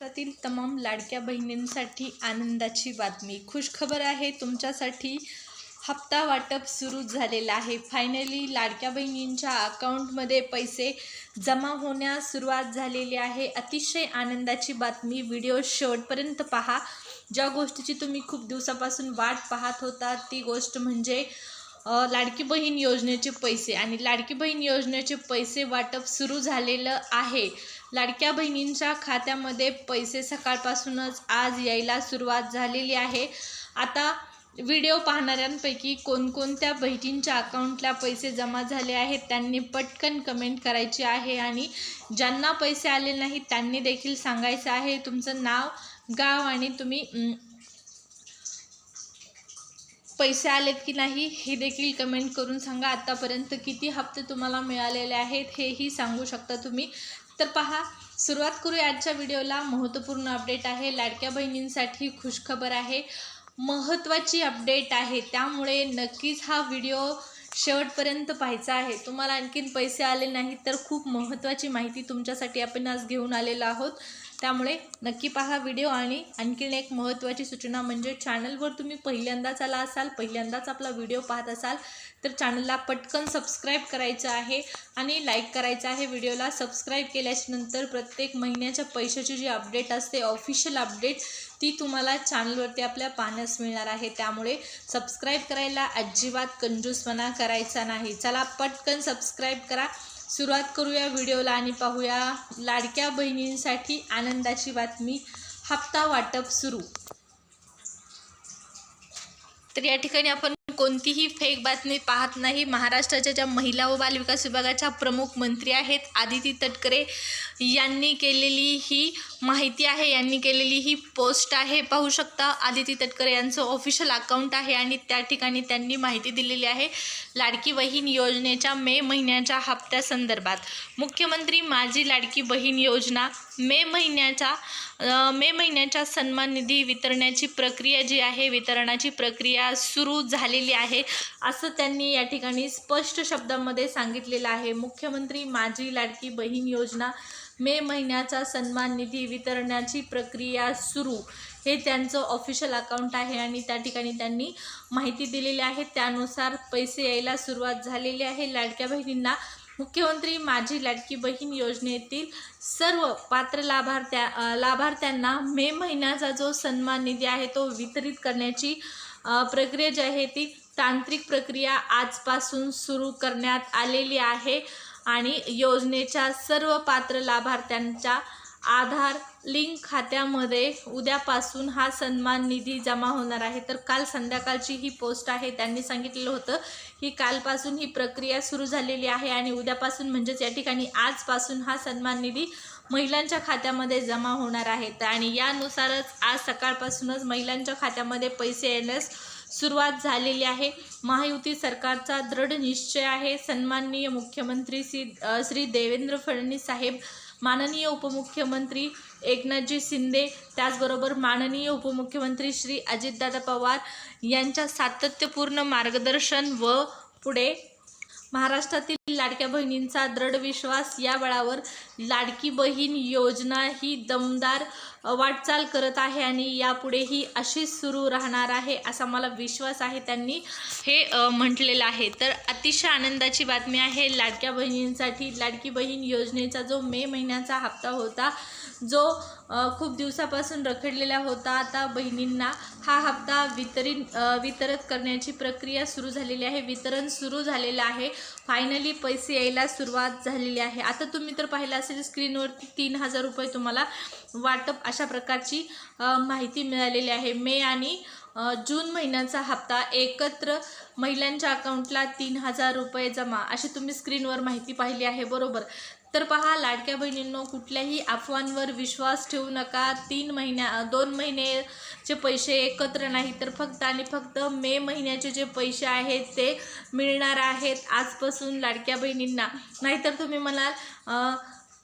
भारतातील तमाम लाडक्या बहिणींसाठी आनंदाची बातमी. खुशखबर आहे तुमच्यासाठी. हप्ता वाटप सुरू झालेलं आहे. फायनली लाडक्या बहिणींच्या अकाउंटमध्ये पैसे जमा होण्यास सुरुवात झालेली आहे. अतिशय आनंदाची बातमी. व्हिडिओ शेवटपर्यंत पहा. ज्या गोष्टीची तुम्ही खूप दिवसापासून वाट पाहत होता ती गोष्ट म्हणजे लाडकी बहीण योजनेचे पैसे. आणि लाडकी बहीण योजनेचे पैसे वाटप सुरू झालेलं आहे. लाडक्या बहिणींच्या खात्यामध्ये पैसे सकाळपासूनच आज यायला सुरुवात झालेली आहे. आता व्हिडिओ पाहणाऱ्यांपैकी कोणकोणत्या बहिणींच्या अकाउंटला पैसे जमा झाले आहेत त्यांनी पटकन कमेंट करायची आहे आणि ज्यांना पैसे आले नाहीत त्यांनी देखील सांगायचं आहे. तुमचं नाव गाव आणि तुम्ही पैसे आलेत की नाही हे देखील कमेंट करून सांगा. आत्तापर्यंत किती हप्ते तुम्हाला मिळालेले आहेत हेही सांगू शकता तुम्ही. तर पहा सुरुवात करूया आजच्या व्हिडिओला. महत्त्वपूर्ण अपडेट आहे. लाडक्या बहिणींसाठी खुशखबर आहे. महत्त्वाची अपडेट आहे. त्यामुळे नक्कीच हा व्हिडिओ शेवटपर्यंत पाहायचा आहे. तुम्हाला आणखीन पैसे आले नाहीत तर खूप महत्त्वाची माहिती तुमच्यासाठी आपण आज घेऊन आलेलो आहोत. त्यामुळे नक्की पहा व्हिडिओ आणि आणखीन एक महत्त्वाची सूचना म्हणजे चॅनलवर तुम्ही पहिल्यांदाच आला असाल पहिल्यांदाच आपला व्हिडिओ पाहत असाल तर चॅनलला पटकन सबस्क्राईब करायचं आहे आणि लाईक करायचं आहे. व्हिडिओला सबस्क्राईब केल्याच्यानंतर प्रत्येक महिन्याच्या पैशाची जी अपडेट असते ऑफिशियल अपडेट ती तुम्हाला चॅनलवरती आपल्या पाहण्यास मिळणार आहे. त्यामुळे सबस्क्राईब करायला अजिबात कंजूसपणा करायचा नाही. चला पटकन सबस्क्राईब करा. सुरुवात करूया व्हिडिओला आणि पाहूया लाडक्या बहिणींसाठी आनंदाची बातमी हप्ता वाटप सुरू. तर या ठिकाणी आपण कोणतीही फेक बातमी पाहत नाही. महाराष्ट्राच्या ज्या महिला व बालविकास विभागाच्या प्रमुख मंत्री आहेत आदिती तटकरे यांनी केलेली ही माहिती आहे यांनी केलेली ही पोस्ट आहे. पाहू शकता आदिती तटकरे यांचं ऑफिशियल अकाउंट आहे आणि त्या ठिकाणी त्यांनी माहिती दिलेली आहे. लाडकी बहीण योजनेच्या मे महिन्याच्या हप्त्यासंदर्भात. मुख्यमंत्री माझी लाडकी बहीण योजना मे महिन्याच्या मे महिन्याच्या सन्मान निधी वितरणाची प्रक्रिया जी आहे वितरणाची प्रक्रिया सुरू झालेली आहे असं त्यांनी या ठिकाणी स्पष्ट शब्दामध्ये सांगितलेलं आहे. मुख्यमंत्री माझी लाडकी बहीण योजना मे महिन्याचा सन्मान निधी वितरणाची प्रक्रिया सुरू हे त्यांचं ऑफिशियल अकाउंट आहे आणि त्या ठिकाणी त्यांनी माहिती दिलेली आहे. त्यानुसार पैसे यायला सुरुवात झालेली आहे. लाडक्या बहिणींना मुख्यमंत्री माझी लाडकी बहीण योजनेतील सर्व पात्र लाभार्थ्या लाभार्थ्यांना मे महिन्याचा जो सन्मान निधी आहे तो वितरित करण्याची प्रक्रिया जी आहे ती तांत्रिक प्रक्रिया आजपासून सुरू करण्यात आलेली आहे. आणि योजनेच्या सर्व पात्र लाभार्थ्यांच्या आधार लिंक खात्यामध्ये उद्यापासून हा सन्मान निधी जमा होणार आहे. तर काल संध्याकाळची ही पोस्ट आहे त्यांनी सांगितलेलं होतं की कालपासून ही प्रक्रिया सुरू झालेली आहे आणि उद्यापासून म्हणजेच या ठिकाणी आजपासून हा सन्मान निधी महिलांच्या खात्यामध्ये जमा होणार आहेत आणि यानुसारच आज सकाळपासूनच महिलांच्या खात्यामध्ये पैसे येण्यास सुरुवात झालेली आहे. महायुती सरकारचा दृढ निश्चय आहे. सन्माननीय मुख्यमंत्री श्री श्री देवेंद्र फडणवीस साहेब माननीय उपमुख्यमंत्री एकनाथजी शिंदे त्याचबरोबर माननीय उपमुख्यमंत्री श्री अजितदादा पवार यांच्या सातत्यपूर्ण मार्गदर्शन व पुढे महाराष्ट्रातील लाडक्या बहिणींचा दृढ विश्वास या बळावर लाडकी बहीण योजना ही दमदार वाटचाल करत आहे आणि यापुढेही अशीच सुरू राहणार आहे असा मला विश्वास आहे त्यांनी हे म्हटलेलं आहे. तर अतिशय आनंदाची बातमी आहे लाडक्या बहिणींसाठी लाडकी बहीण योजनेचा जो मे महिन्याचा हप्ता होता जो खूप दिवसापासून रखडलेला होता. आता बहिणींना हा हप्ता वितरित वितरित करण्याची प्रक्रिया सुरू झालेली आहे. वितरण सुरू झालेलं आहे. फायनली पैसे यायला सुरुवात झालेली आहे. आता तुम्ही तर पाहिलं असेल स्क्रीनवरती तीन हजार रुपये तुम्हाला वाटप अशा प्रकारची माहिती मिळालेली आहे. मे आणि जून महिन्याचा हप्ता एकत्र महिलांच्या अकाउंटला तीन हजार रुपये जमा. अशी तुम्ही स्क्रीनवर माहिती पाहिली आहे. बरोबर. तर पहा लाडक्या बहिणींनो कुठल्याही अफवांवर विश्वास ठेवू नका. तीन महिन्या दोन महिन्याचे पैसे एकत्र नाही तर फक्त आणि फक्त मे महिन्याचे जे पैसे आहेत ते मिळणार आहेत आजपासून लाडक्या बहिणींना. नाहीतर तुम्ही म्हणाल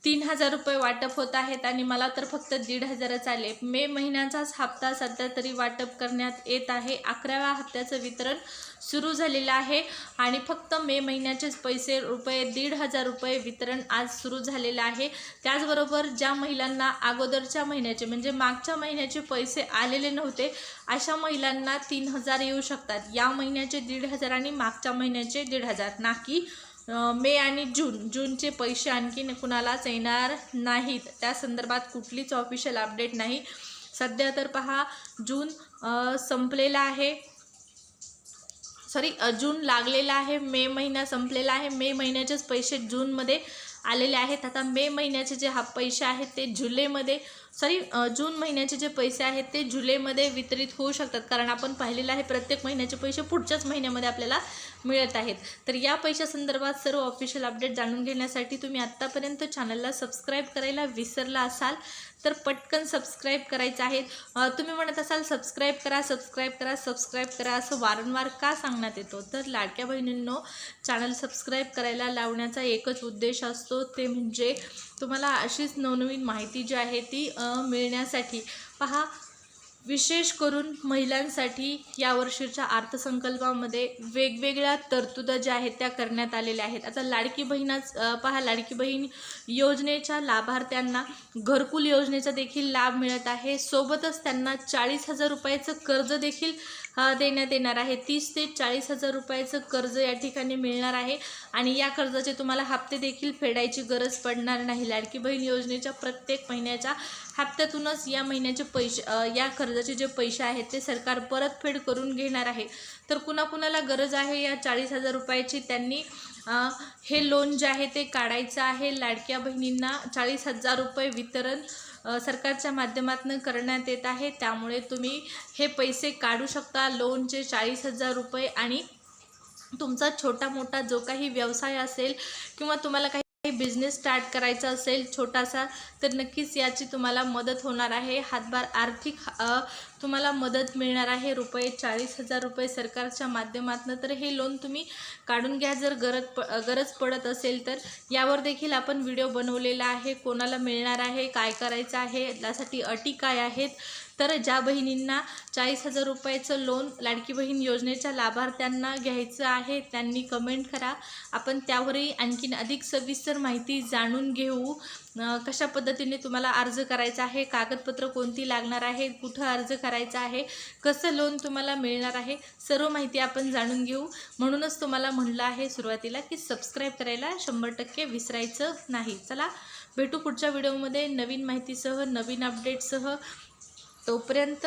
तीन हजार रुपये वाटप होत आहेत आणि मला तर फक्त दीड हजारच आले. मे महिन्याचाच हप्ता सध्या तरी वाटप करण्यात येत आहे. अकराव्या हप्त्याचं वितरण सुरू झालेलं आहे आणि फक्त मे महिन्याचेच पैसे रुपये दीड हजार रुपये वितरण आज सुरू झालेलं आहे. त्याचबरोबर ज्या महिलांना अगोदरच्या महिन्याचे म्हणजे मागच्या महिन्याचे पैसे आलेले नव्हते अशा महिलांना तीन हजार येऊ शकतात. या महिन्याचे दीड हजार आणि मागच्या महिन्याचे दीड हजार. ना की मे आणि जून. जूनचे पैसे आणखीन कुणालाच येणार नाहीत. त्या संदर्भात कुठलीच ऑफिशियल अपडेट नाही. सध्या तर पहा जून संपलेला आहे. सॉरी जून लागलेला आहे. मे महिना संपलेला आहे. मे महिन्याचेच पैसे जूनमध्ये आलेले आहेत. आता मे महिन्याचे जे हा पैसे आहेत ते जुलैमध्ये सॉरी जून महिन्याचे जे पैसे आहेत ते जुलैमध्ये वितरित होऊ शकतात. कारण आपण पाहिलेलं आहे प्रत्येक महिन्याचे पैसे पुढच्याच महिन्यामध्ये आपल्याला मिळत आहेत. तर या पैशासंदर्भात सर्व ऑफिशियल अपडेट जाणून घेण्यासाठी तुम्ही आत्तापर्यंत चॅनलला सबस्क्राईब करायला विसरला असाल तर पटकन सबस्क्राईब करायचं आहे. तुम्ही म्हणत असाल सबस्क्राईब करा सबस्क्राईब करा सबस्क्राईब करा असं वारंवार का सांगण्यात येतो? तर लाडक्या बहिणींनो चॅनल सबस्क्राईब करायला लावण्याचा एकच उद्देश असतो ते म्हणजे तुम्हाला अशीच नवनवीन माहिती जी आहे ती मिळण्यासाठी पहा. विशेष करून महिलांसाठी या वर्षीच्या अर्थसंकल्पामध्ये वेगवेगळ्या तरतुदा ज्या आहेत त्या करण्यात आलेल्या आहेत. आता लाडकी बहिणाच पहा लाडकी बहीण योजनेच्या लाभार्थ्यांना घरकुल योजनेचा देखील लाभ मिळत आहे. सोबतच त्यांना चाळीस हजार रुपयाचं कर्ज देखील देण्यात येणार आहे. तीस ते चाळीस हजार रुपयाचं कर्ज या ठिकाणी मिळणार आहे. आणि या कर्जाचे तुम्हाला हप्ते देखील फेडायची गरज पडणार नाही. लाडकी बहीण योजनेच्या प्रत्येक महिन्याच्या हप्त्यातूनच या महिन्याचे पैसे या कर्जाचे जे पैसे आहेत ते सरकार परतफेड करून घेणार आहे. तर कुणाकुणाला गरज आहे या चाळीस हजार रुपयाची त्यांनी हे लोन जे आहे ते काढायचं आहे. लाडक्या बहिणींना चाळीस हजार रुपये वितरण सरकारच्या माध्यमातून करण्यात येत आहे. त्यामुळे तुम्ही हे पैसे काढू शकता. लोनचे चाळीस हजार रुपये आणि तुमचा छोटा मोठा जो काही व्यवसाय असेल किंवा तुम्हाला काही बिझनेस स्टार्ट करायचा असेल छोटासा तर नक्कीच याची तुम्हाला मदत होणार आहे. हातभार आर्थिक तुम्हाला मदत मिळणार आहे. रुपये चाळीस हजार रुपये सरकारच्या माध्यमातून. तर हे लोन तुम्ही काढून घ्या. जर गरज प गरज पडत असेल तर. यावर देखील आपण व्हिडिओ बनवलेला आहे. कोणाला मिळणार आहे? काय करायचं आहे? यासाठी अटी काय आहेत? तर ज्या बहिणींना चाळीस हजार रुपयाचं लोन लाडकी बहीण योजनेच्या लाभार्थ्यांना घ्यायचं आहे त्यांनी कमेंट करा. आपण त्यावरही आणखीन अधिक सविस्तर माहिती जाणून घेऊ. कशा पद्धतीने तुम्हाला अर्ज करायचा आहे? कागदपत्र कोणती लागणार आहे? कुठं अर्ज करायचा आहे? कसं लोन तुम्हाला मिळणार आहे? सर्व माहिती आपण जाणून घेऊ. म्हणूनच तुम्हाला म्हणलं आहे सुरुवातीला की सबस्क्राईब करायला शंभर टक्के विसरायचं नाही. चला भेटू पुढच्या व्हिडिओमध्ये नवीन माहितीसह नवीन अपडेटसह तोपर्यंत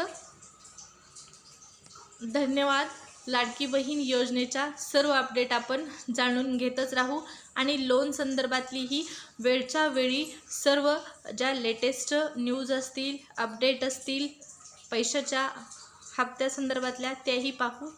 धन्यवाद. लाडकी बहीण योजनेच्या सर्व अपडेट आपण जाणून घेतच राहू. आणि लोन संदर्भातली ही वेळच्या वेळी सर्व ज्या लेटेस्ट न्यूज असतील अपडेट असतील पैशाच्या हप्त्यासंदर्भातल्या त्याही पाहू.